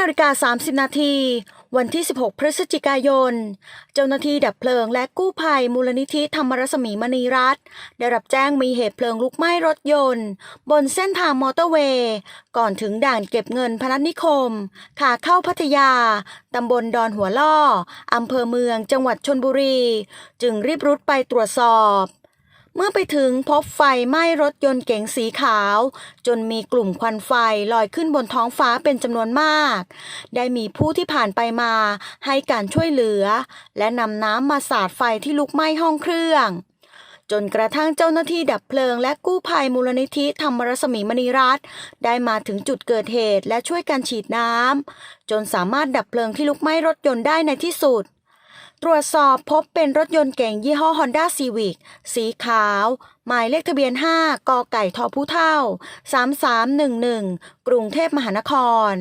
นาฬิกา30 นาที วันที่ 16 พฤศจิกายน เจ้าหน้าที่ดับเพลิงและกู้ภัยมูลนิธิธรรมรสมีมณีรัตน์ได้รับแจ้งมีเหตุเพลิงลุกไหม้รถยนต์ บนเส้นทางมอเตอร์เวย์ ก่อนถึงด่านเก็บเงินพนัสนิคม ขาเข้าพัทยา ตำบลดอนหัวล่อ อำเภอเมืองจังหวัดชนบุรี จึงรีบรุดไปตรวจสอบ เมื่อไปถึงพบไฟไหม้รถยนต์เก๋งสีขาว จนมีกลุ่มควันไฟลอยขึ้นบนท้องฟ้าเป็นจำนวนมาก ได้มีผู้ที่ผ่านไปมาให้การช่วยเหลือ และนำน้ำมาสาดไฟที่ลุกไหม้ห้องเครื่องจนกระทั่งเจ้าหน้าที่ดับเพลิงและกู้ภัยมูลนิธิธรรมรสมีมณีรัตน์ได้มาถึงจุดเกิดเหตุและช่วยกันฉีดน้ำจนสามารถดับเพลิงที่ลุกไหม้รถยนต์ได้ในที่สุด ตรวจสอบพบเป็นรถยนต์เก๋งยี่ห้อ Honda Civic สีขาว หมายเลขทะเบียน 5 กไก่ทอผู้เท่า 3311 กรุงเทพมหานคร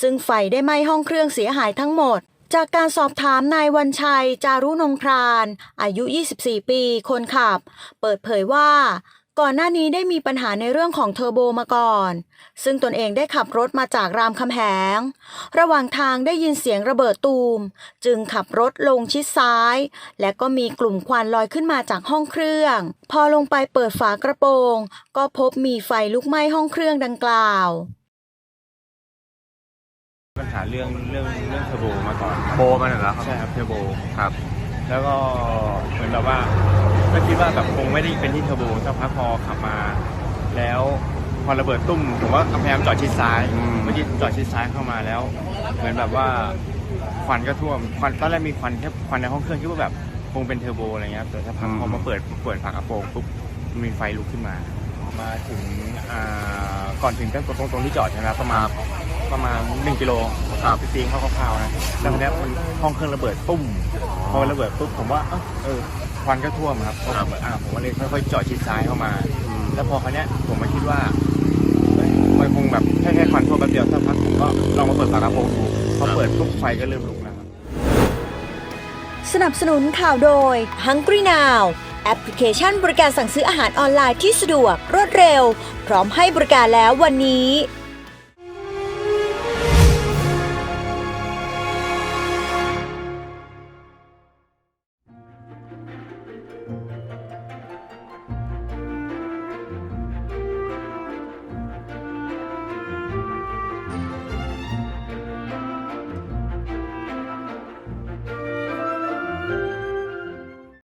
ซึ่งไฟได้ไหม้ห้องเครื่องเสียหายทั้งหมดจากการสอบถามนายวันชัย จารุนงคราน อายุ 24 ปี คนขับ เปิดเผยว่า ก่อนหน้านี้ได้มีปัญหาในเรื่องของเทอร์โบมาก่อน ซึ่งตนเองได้ขับรถมาจากรามคำแหง ระหว่างทางได้ยินเสียงระเบิดตูม จึงขับรถลงชิดซ้าย และก็มีกลุ่มควันลอยขึ้นมาจากห้องเครื่อง พอลงไปเปิดฝากระโปรง ก็พบมีไฟลุกไหม้ห้องเครื่องดังกล่าว ปัญหาเรื่องเรื่องเรื่องเทอร์โบมาก่อนโบมันเหรอครับใช่ครับเทอร์โบครับ แล้วก็เหมือนแบบว่าก็คิดว่าแบบคงไม่ได้เป็นที่เทอร์โบสักพักพอขับมา แล้วพอระเบิดตุ้มผมก็พยายามจอดชิดซ้ายอืมเมื่อกี้จอดชิดซ้ายเข้ามาแล้ว เหมือนแบบว่าควันก็ท่วมควันตอนแรกมีควันแค่ควันในห้องเครื่องคิดว่าแบบคงเป็นเทอร์โบอะไรเงี้ยแต่สักพักพอมาเปิดเปิดฝากระโปรงปุ๊บมีไฟลุกขึ้นมา มาถึงอ่าก่อนถึงตรงตรงที่จอดใช่ไหมครับประมาณ ประมาณหนึ่งกิโลครับไปตีเข้าคร่าวๆนะแล้วทีเนี้ยมันห้องเครื่องระเบิดตุ้มพอระเบิดปุ๊บผมว่าเอ้าเออควันก็ท่วมครับพอผมอ่าผมก็เลยค่อยๆจอดชิดซ้ายเข้ามา แล้วพอคราวเนี้ยผมมาคิดว่าเอ้ยมันคงแบบแค่แค่ควันท่วมแป๊บเดียวสักพักผมก็ลองมาเปิดฝากระโปรงดูพอเปิดปุ๊บไฟก็เริ่มลุกนะครับสนับสนุนข่าวโดย Hungry Now แอปพลิเคชันบริการสั่งซื้ออาหารออนไลน์ที่สะดวกรวดเร็ว พร้อมให้บริการแล้ววันนี้